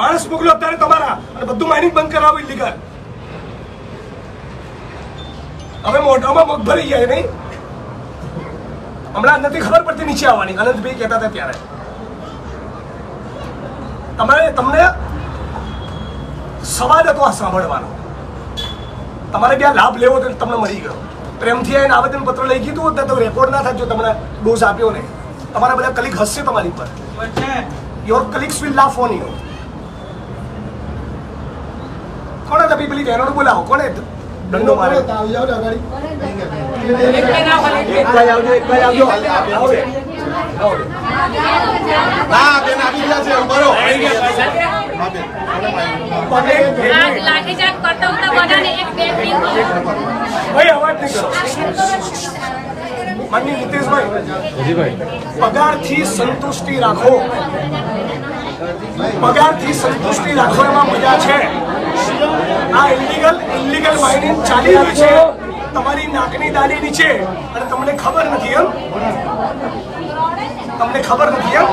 માણસ મોકલો અત્યારે તમારા. અને બધું માઇનિંગ બંધ કરાવો ઇલીગલ હવે મોઢામાં મગ ભરી જાય નહીં. હમણાં નથી ખબર પડતી નીચે આવવાની. અનંતભાઈ કહેતા હતા ત્યારે. તમારે તમને સવાલ હતો આ સાંભળવાનો. તમારે ત્યાં લાભ લેવો તો તમને મળી ગયો. પ્રેમથી આવીને આવેદન પત્ર લઈ કીધું હોત તો રેકોર્ડ ના થાય જો તમને ડોઝ આપ્યો ને. તમારા બધા કલીગ હસશે તમારી પર your colleagues will laugh on you તમે પેલી બહેનોને બોલાવો. કોને? દંડો મારે માનનીય નીતિશભાઈ પગારથી સંતુષ્ટિ રાખો. પગારથી સંતુષ્ટિ રાખો એમાં મજા છે. આ ઇલીગલ ઇલીગલ માઇનિંગ ચાલી રહ્યું છે. તમારી નાકની દાની નીચે. અને તમને ખબર નથી એમ. તમને ખબર નથી એમ.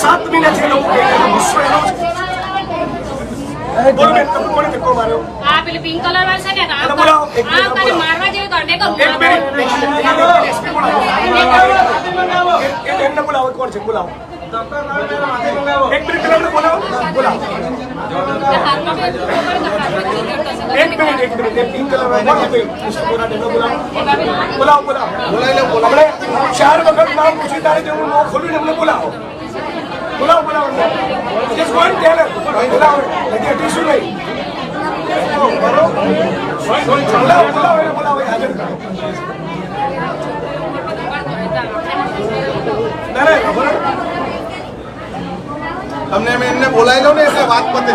સાત મહિનાથી લોકો ગુસ્સો એનો બોલો બેન તમે કોને ધક્કો માર્યો? આ પેલી પિંક કલર વાળા છે ને આ એને એક મિનિટ તને બોલાવો. મારવા જેવું કર. એક મિનિટ. એ બોલાવો કોણ છે? બોલાવો. એક મિનિટ બોલાવો. બોલાવો. એક મિનિટ એક મિનિટ. એ પિંક કલર? મિસ્ટર બોરાટ, એમને બોલાવો બોલાવો ચાર વખત નામ પૂછી તારે એમને બોલાવો. બોલાવો બોલાવો જસ્ટ ગો એન્ડ બોલાવો હજી હટીશું નહીં બોલાવો બોલાવો એને બોલાવો એ હાજર કરો. ના ના ખબર તમને મેં એમને બોલાવી લો ને એટલે વાત પતે.